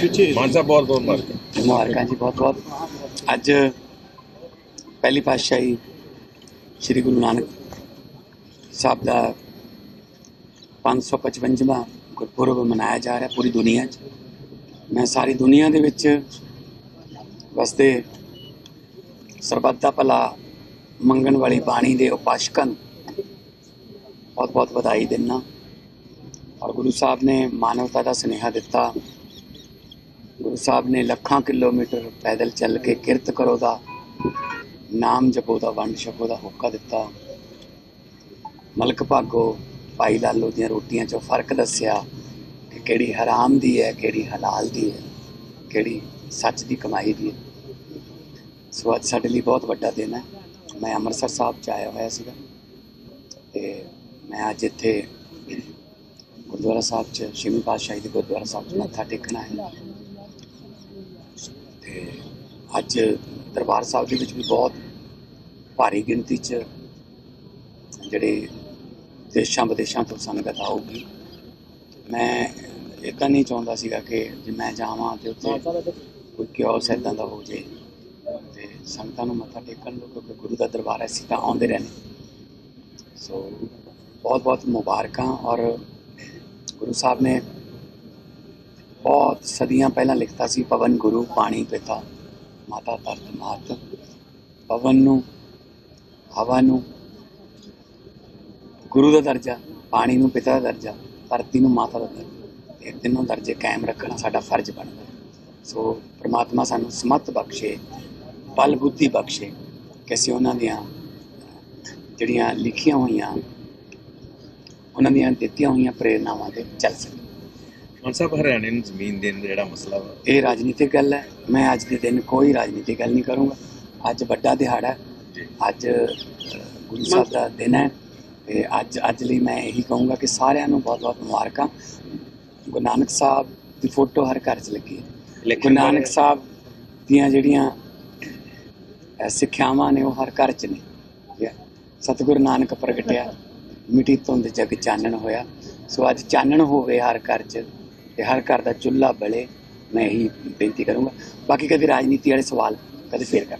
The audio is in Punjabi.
ਮਾਨਸਾ ਬਹੁਤ ਬਹੁਤ ਮੁਬਾਰਕਾਂ ਮੁਬਾਰਕਾਂ ਜੀ ਬਹੁਤ ਬਹੁਤ ਅੱਜ ਪਹਿਲੀ ਪਾਤਸ਼ਾਹੀ ਸ੍ਰੀ ਗੁਰੂ ਨਾਨਕ ਸਾਹਿਬ ਦਾ 555ਵਾਂ ਗੁਰਪੁਰਬ ਮਨਾਇਆ ਜਾ ਰਿਹਾ ਪੂਰੀ ਦੁਨੀਆ 'ਚ ਮੈਂ ਸਾਰੀ ਦੁਨੀਆ ਦੇ ਵਿੱਚ ਵਸਦੇ ਸਰਬੱਤ ਦਾ ਭਲਾ ਮੰਗਣ ਵਾਲੀ ਬਾਣੀ ਦੇ ਉਪਾਸ਼ਕਾਂ ਨੂੰ ਬਹੁਤ ਬਹੁਤ ਵਧਾਈ ਦਿੰਦਾ ਔਰ ਗੁਰੂ ਸਾਹਿਬ ਨੇ ਮਾਨਵਤਾ ਦਾ ਸੁਨੇਹਾ ਦਿੱਤਾ ਗੁਰੂ ਸਾਹਿਬ ਨੇ ਲੱਖਾਂ ਕਿਲੋਮੀਟਰ ਪੈਦਲ ਚੱਲ ਕੇ ਕਿਰਤ ਕਰੋ ਦਾ, ਨਾਮ ਜਪੋ ਦਾ, ਵੰਡ ਛਕੋ ਦਾ ਹੁੱਕਾ ਦਿੱਤਾ। ਮਲਕ ਭਾਗੋ, ਭਾਈ ਲਾਲੋ ਦੀਆਂ ਰੋਟੀਆਂ 'ਚੋਂ ਫ਼ਰਕ ਦੱਸਿਆ ਕਿ ਕਿਹੜੀ ਹਰਾਮ ਦੀ ਹੈ, ਕਿਹੜੀ ਹਲਾਲ ਦੀ ਹੈ, ਕਿਹੜੀ ਸੱਚ ਦੀ ਕਮਾਈ ਦੀ ਹੈ। ਸੋ ਅੱਜ ਸਾਡੇ ਲਈ ਬਹੁਤ ਵੱਡਾ ਦਿਨ ਹੈ। ਮੈਂ ਅੰਮ੍ਰਿਤਸਰ ਸਾਹਿਬ 'ਚ ਆਇਆ ਹੋਇਆ ਸੀਗਾ ਤੇ ਮੈਂ ਅੱਜ ਇੱਥੇ ਗੁਰਦੁਆਰਾ ਸਾਹਿਬ 'ਚ ਛੇਵੀਂ ਪਾਤਸ਼ਾਹੀ ਦੇ ਗੁਰਦੁਆਰਾ ਸਾਹਿਬ 'ਚ ਮੱਥਾ ਟੇਕਣਾ ਹੈ ਤੇ ਅੱਜ ਦਰਬਾਰ ਸਾਹਿਬ ਦੇ ਵਿੱਚ ਵੀ ਬਹੁਤ ਭਾਰੀ ਗਿਣਤੀ 'ਚ ਜਿਹੜੇ ਦੇਸ਼ਾਂ ਵਿਦੇਸ਼ਾਂ ਤੋਂ ਸੰਗਤ ਆਊਗੀ। ਮੈਂ ਇਹ ਤਾਂ ਨਹੀਂ ਚਾਹੁੰਦਾ ਸੀਗਾ ਕਿ ਜੇ ਮੈਂ ਜਾਵਾਂ ਤੇ ਉੱਥੇ ਕੋਈ ਕਿਓਸ ਇਦਾਂ ਦਾ ਹੋ ਜੇ ਤੇ ਸੰਗਤਾਂ ਨੂੰ ਮੱਥਾ ਟੇਕਣ ਨੂੰ, ਕਿਉਂਕਿ ਗੁਰੂ ਦਾ ਦਰਬਾਰ ਹੈ, ਅਸੀਂ ਤਾਂ ਆਉਂਦੇ ਰਹਿੰਦੇ। ਸੋ ਬਹੁਤ ਬਹੁਤ ਮੁਬਾਰਕਾਂ ਔਰ ਗੁਰੂ ਸਾਹਿਬ ਨੇ ਬਹੁਤ ਸਦੀਆਂ ਪਹਿਲਾਂ ਲਿਖਤਾ ਸੀ ਪਵਨ ਗੁਰੂ ਪਾਣੀ ਪਿਤਾ, ਮਾਤਾ ਧਰਤ ਮਾਤ। ਪਵਨ ਨੂੰ, ਹਵਾ ਨੂੰ, ਗੁਰੂ ਦਾ ਦਰਜਾ ਪਾਣੀ ਨੂੰ ਪਿਤਾ ਦਾ ਦਰਜਾ, ਧਰਤੀ ਨੂੰ ਮਾਤਾ ਦਾ ਦਰਜਾ। ਇਹ ਤਿੰਨੋਂ ਦਰਜੇ ਕਾਇਮ ਰੱਖਣਾ ਸਾਡਾ ਫਰਜ਼ ਬਣਦਾ ਸੋ ਪ੍ਰਮਾਤਮਾ ਸਾਨੂੰ ਸਮਤ ਬਖਸ਼ੇ, ਬਲ ਬੁੱਧੀ ਬਖਸ਼ੇ ਕਿ ਅਸੀਂ ਉਹਨਾਂ ਦੀਆਂ, ਜਿਹੜੀਆਂ ਲਿਖੀਆਂ ਹੋਈਆਂ, ਉਹਨਾਂ ਦੀਆਂ ਦਿੱਤੀਆਂ ਹੋਈਆਂ ਪ੍ਰੇਰਨਾਵਾਂ ਤੇ ਚੱਲ ਸਕੀਏ। ਮਾਨ ਸਾਹਿਬ ਹਰਿਆਣੇ ਨੂੰ ਜ਼ਮੀਨ ਦੇਣ ਦਾ ਜਿਹੜਾ ਮਸਲਾ ਵਾ। ਇਹ ਰਾਜਨੀਤਿਕ ਗੱਲ ਹੈ। ਮੈਂ ਅੱਜ ਦੇ ਦਿਨ ਕੋਈ ਰਾਜਨੀਤਿਕ ਗੱਲ ਨਹੀਂ ਕਰੂੰਗਾ। ਅੱਜ ਵੱਡਾ ਦਿਹਾੜਾ ਅੱਜ ਗੁਰੂ ਸਾਹਿਬ ਦਾ ਦਿਨ ਹੈ। ਤੇ ਅੱਜ ਅੱਜ ਲਈ ਮੈਂ ਇਹੀ ਕਹੂੰਗਾ ਕਿ ਸਾਰਿਆਂ ਨੂੰ ਬਹੁਤ ਬਹੁਤ ਮੁਬਾਰਕਾਂ। ਗੁਰੂ ਨਾਨਕ ਸਾਹਿਬ ਦੀ ਫੋਟੋ ਹਰ ਘਰ 'ਚ ਲੱਗੀ ਹੈ। ਗੁਰੂ ਨਾਨਕ ਸਾਹਿਬ ਦੀਆਂ ਜਿਹੜੀਆਂ ਸਿੱਖਿਆਵਾਂ ਨੇ ਉਹ ਹਰ ਘਰ 'ਚ ਨੇ। ਸਤਿਗੁਰੂ ਨਾਨਕ ਪ੍ਰਗਟਿਆ। ਮਿੱਟੀ ਧੁੰਦ ਜਗ ਚਾਨਣ ਹੋਇਆ। ਸੋ ਅੱਜ ਚਾਨਣ ਹੋਵੇ ਹਰ ਘਰ 'ਚ। ਤੇ ਹਰ ਘਰ ਦਾ ਚੁੱਲ੍ਹਾ, ਬਲੇ ਮੈਂ ਇਹੀ ਬੇਨਤੀ ਕਰੂੰਗਾ। ਬਾਕੀ ਕਦੇ ਰਾਜਨੀਤੀ ਵਾਲੇ ਸਵਾਲ ਕਦੇ ਫੇਰ ਕਰ